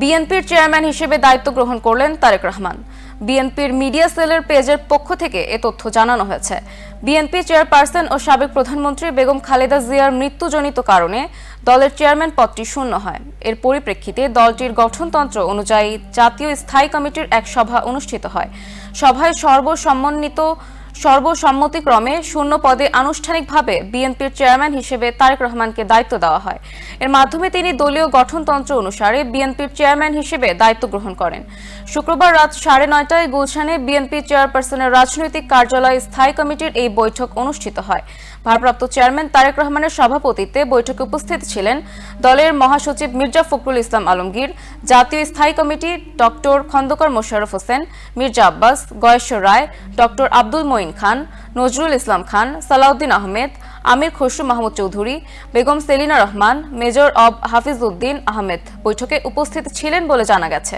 বিএনপির চেয়ারম্যান হিসেবে দায়িত্ব গ্রহণ করলেন তারেক রহমান। বিএনপির মিডিয়া সেলের পেজের পক্ষ থেকে এ তথ্য জানানো হয়েছে। বিএনপি চেয়ারপারসন ও সাবেক প্রধানমন্ত্রী বেগম খালেদা জিয়ার মৃত্যুজনিত কারণে দলের চেয়ারম্যান পদটি শূন্য হয়। এর পরিপ্রেক্ষিতে দলটির গঠনতন্ত্র অনুযায়ী জাতীয় স্থায়ী কমিটির এক সভা অনুষ্ঠিত হয়। সভায় সর্বসম্মত সর্বসম্মতিক্রমে শূন্য পদে আনুষ্ঠানিকভাবে বিএনপির চেয়ারম্যান হিসেবে তারেক রহমানকে দায়িত্ব দেওয়া হয়। এর মাধ্যমে তিনি দলীয় গঠনতন্ত্র অনুসারে বিএনপির চেয়ারম্যান হিসেবে দায়িত্ব গ্রহণ করেন। শুক্রবার রাত সাড়ে নয়টায় গুলশানে বিএনপি চেয়ারপারসনের রাজনৈতিক কার্যালয় স্থায়ী কমিটির এই বৈঠক অনুষ্ঠিত হয়। ভারপ্রাপ্ত চেয়ারম্যান তারেক রহমানের সভাপতিত্বে বৈঠকে উপস্থিত ছিলেন দলের মহাসচিব মির্জা ফখরুল ইসলাম আলমগীর, জাতীয় স্থায়ী committee doctor Khandakar Mosharraf Hossain, Mirza Abbas, Gayeshwar Roy, doctor Abdul Moin Khan, Nazrul Islam Khan, Salahuddin Ahmed, Amir Khasru Mahmud Chowdhury, Begum Selina Rahman, major of Hafiz Uddin Ahmed বৈঠকে উপস্থিত ছিলেন বলে জানা গেছে।